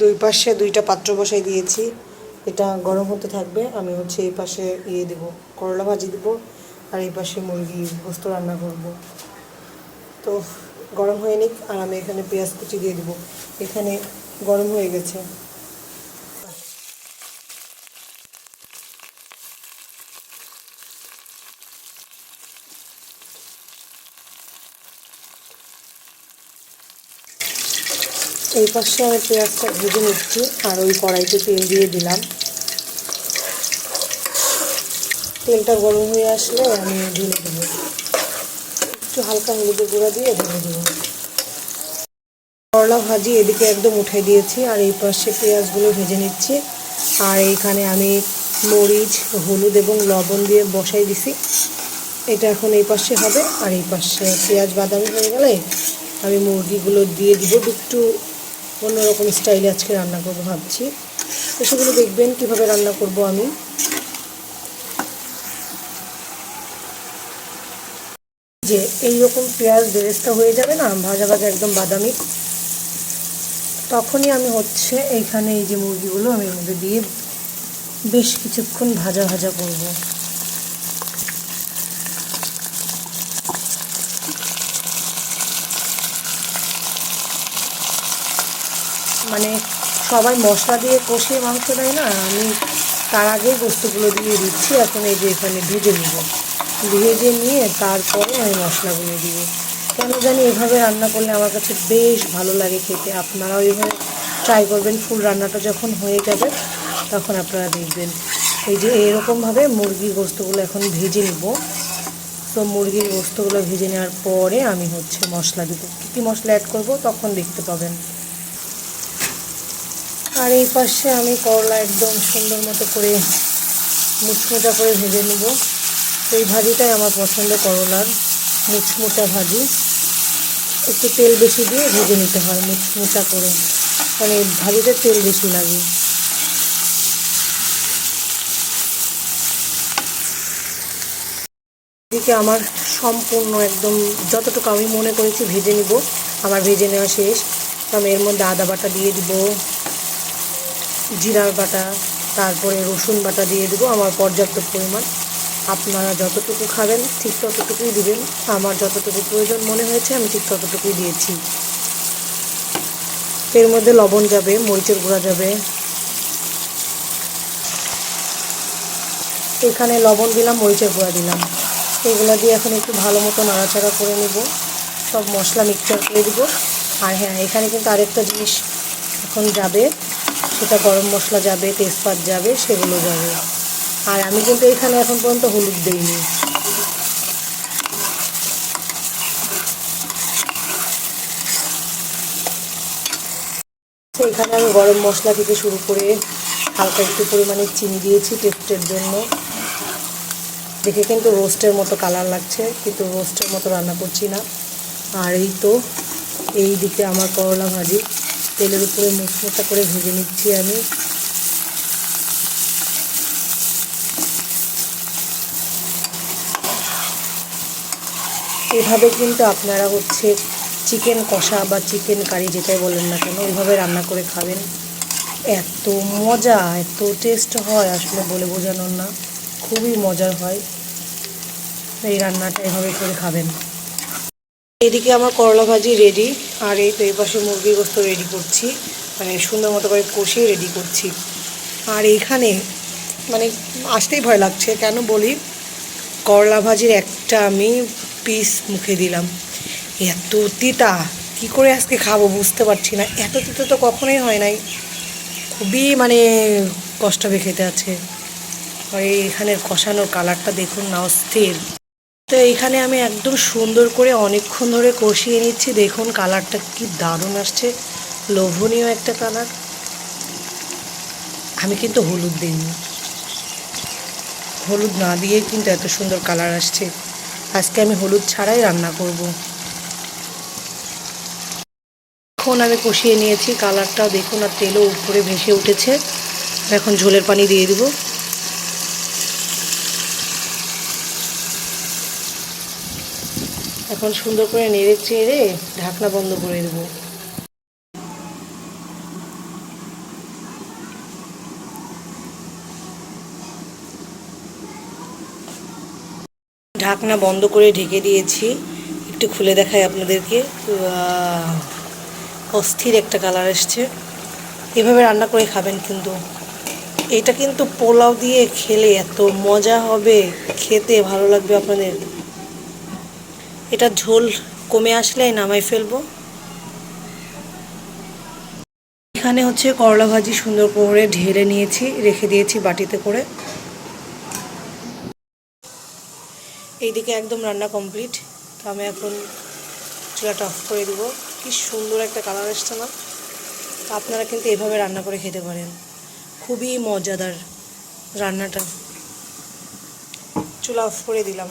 দুই পাশে দুইটা পাত্র বসাই দিয়েছি। এটা গরম হতে থাকবে, আমি হচ্ছে এই পাশে ইয়ে দেবো, করলা ভাজি দেবো, আর এই পাশে মুরগি গোস্ত রান্না করব। তো গরম হয়ে নিক, আর আমি এখানে পেঁয়াজ কুচি দিয়ে দেবো। এখানে গরম হয়ে গেছে। এই পাশে আমি পেঁয়াজটা ভেজে নিচ্ছি, আর ওই কড়াইতে তেল দিয়ে দিলাম। তেলটা গরম হয়ে আসলে আমি ঢেলে দেবো। একটু হালকা হলুদের গুঁড়া দিয়ে ঢেলে দেবো। করলা ভাজি এদিকে একদম উঠাই দিয়েছি, আর এই পাশে পেঁয়াজগুলো ভেজে নিচ্ছি। আর এইখানে আমি মরিচ, হলুদ এবং লবণ দিয়ে বসাই দিছি। এটা এখন এই পাশে হবে, আর এই পাশে পেঁয়াজ বাদামি হয়ে গেলে আমি মুরগিগুলো দিয়ে দিব। একটু অন্যরকম স্টাইলে আজকে রান্না করব ভাবছি। তো সেগুলো দেখবেন কীভাবে রান্না করব আমি। যে এইরকম পেঁয়াজ বেরেস্তা হয়ে যাবে না, ভাজা ভাজা একদম বাদামি। তখনই আমি হচ্ছে এইখানে এই যে মুরগিগুলো আমি এর মধ্যে দিয়ে বেশ কিছুক্ষণ ভাজা ভাজা করব। মানে সবাই মশলা দিয়ে কষিয়ে মাংস দেয় না, আমি তার আগেই গোস্তগুলো দিয়ে দিচ্ছি, এখন এই যে এখানে ভেজে নিব। ভেজে নিয়ে তারপরে আমি মশলাগুলো দিব। কেন জানি এভাবে রান্না করলে আমার কাছে বেশ ভালো লাগে খেতে। আপনারাও এইভাবে ট্রাই করবেন, ফুল রান্নাটা যখন হয়ে যাবে, তখন আপনারা দেখবেন। এই যে এরকমভাবে মুরগির গোস্তগুলো এখন ভেজে নিব। তো মুরগির গোস্তগুলো ভেজে নেওয়ার পরে আমি হচ্ছে মশলা দেবো কী কী মশলা অ্যাড করব তখন দেখতে পাবেন। আর এই পাশে আমি করলা একদম সুন্দর মতো করে মুচমুচা করে ভেজে নেব। এই ভাজিটাই আমার পছন্দ করলার মুচমুচা ভাজি। একটু তেল বেশি দিয়ে ভেজে নিতে হয় মুচমুচা করে। মানে ভাজিতে তেল বেশি লাগে। এদিকে আমার সম্পূর্ণ একদম যতটুকু আমি মনে করেছি ভেজে নিব। আমার ভেজে নেওয়া শেষ। আমি এর মধ্যে আদা বাটা দিয়ে দিব। জিরার বাটা, তারপরে রসুন বাটা দিয়ে দেবো আমার পর্যাপ্ত পরিমাণ। আপনারা যতটুকু খাবেন ঠিক ততটুকুই দেবেন। আমার যতটুকু প্রয়োজন মনে হয়েছে আমি ঠিক ততটুকুই দিয়েছি। এর মধ্যে লবণ যাবে, মরিচের গুঁড়া যাবে। এখানে লবণ দিলাম, মরিচের গুঁড়া দিলাম। এগুলো দিয়ে এখন একটু ভালো মতো নাড়াচাড়া করে নেব। সব মশলা মিক্সচার করে দেবো। আর হ্যাঁ এখানে কিন্তু আরেকটা জিনিস এখন যাবে। সেটা গরম মশলা যাবে, তেজপাত যাবে, সেগুলো যাবে। আর আমি কিন্তু এখানে এখন পর্যন্ত হলুদ দিইনি। এখানে আমি গরম মশলা থেকে শুরু করে হালকা একটু পরিমাণে চিনি দিয়েছি টেস্টের জন্য। দেখে কিন্তু রোস্টের মতো কালার লাগছে, কিন্তু রোস্টের মতো রান্না করছি না। আর এই তো, এই দিকে আমার করলা ভাজি। তেলের উপরে মুচমোচা করে ভেজে নিচ্ছি আমি। এভাবে কিন্তু আপনারা হচ্ছে চিকেন কষা বা চিকেন কারি যেটাই বলেন না কেন, ওইভাবে রান্না করে খাবেন। এত মজা, এত টেস্ট হয় আসলে বলে বোঝানোর না। খুবই মজার হয়। এই রান্নাটা এভাবে করে খাবেন। এদিকে আমার করলা ভাজি রেডি আর এই তো এই পাশে মুরগির গোস্ত রেডি করছি। মানে সুন্দর মতো করে কষিয়ে রেডি করছি। আর এইখানে মানে আসতেই ভয় লাগছে, কেন বলি? করলা ভাজির একটা আমি পিস মুখে দিলাম। এত তিতা, কি করে আজকে খাব বুঝতে পারছি না। এত তিতা তো কখনোই হয় নাই। খুবই মানে কষ্ট হবে খেতে আছে। আর এখানের কষানোর কালারটা দেখুন না, অস্থির। তো এইখানে আমি একদম সুন্দর করে অনেকক্ষণ ধরে কষিয়ে নিচ্ছি। দেখুন কালারটা কি দারুণ আসছে। লোভনীয় একটা কালার। আমি কিন্তু হলুদ দিইনি। হলুদ না দিয়ে কিন্তু এত সুন্দর কালার আসছে। আজকে আমি হলুদ ছাড়াই রান্না করব। এখন আমি কষিয়ে নিয়েছি কালারটা। দেখুন আর তেলও উপরে ভেসে উঠেছে। এখন ঝোলের পানি দিয়ে দিব। এখন সুন্দর করে নেড়ে চেড়ে ঢাকনা বন্ধ করে দেবো। ঢাকনা বন্ধ করে ঢেকে দিয়েছি। একটু খুলে দেখাই আপনাদেরকে। অস্থির একটা কালার এসছে। এভাবে রান্না করে খাবেন কিন্তু। এটা কিন্তু পোলাও দিয়ে খেলে এত মজা হবে। খেতে ভালো লাগবে আপনাদের। এটা ঝোল কমে আসলে নামাই ফেলব। এখানে হচ্ছে করলা ভাজি সুন্দর করে ঢেলে নিয়েছি, রেখে দিয়েছি বাটিতে করে। এইদিকে একদম রান্না কমপ্লিট। তো আমি এখন চুলাটা অফ করে দেবো। কি সুন্দর একটা কালার এসছে না। আপনারা কিন্তু এভাবে রান্না করে খেতে পারেন। খুবই মজাদার রান্নাটা। চুলা অফ করে দিলাম।